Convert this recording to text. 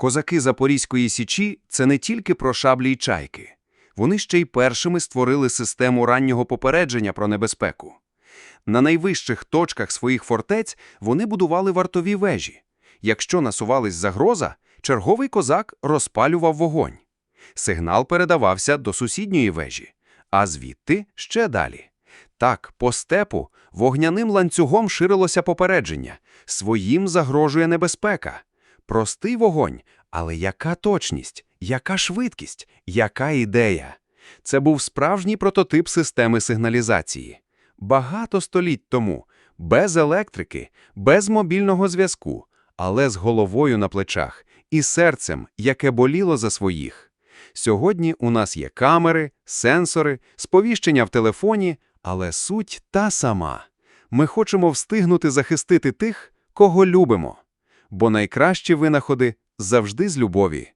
Козаки Запорізької Січі – це не тільки про шаблі й чайки. Вони ще й першими створили систему раннього попередження про небезпеку. На найвищих точках своїх фортець вони будували вартові вежі. Якщо насувалась загроза, черговий козак розпалював вогонь. Сигнал передавався до сусідньої вежі, а звідти ще далі. Так, по степу вогняним ланцюгом ширилося попередження. Своїм загрожує небезпека. Простий вогонь, але яка точність, яка швидкість, яка ідея? Це був справжній прототип системи сигналізації. Багато століть тому, без електрики, без мобільного зв'язку, але з головою на плечах і серцем, яке боліло за своїх. Сьогодні у нас є камери, сенсори, сповіщення в телефоні, але суть та сама. Ми хочемо встигнути захистити тих, кого любимо. Бо найкращі винаходи завжди з любові.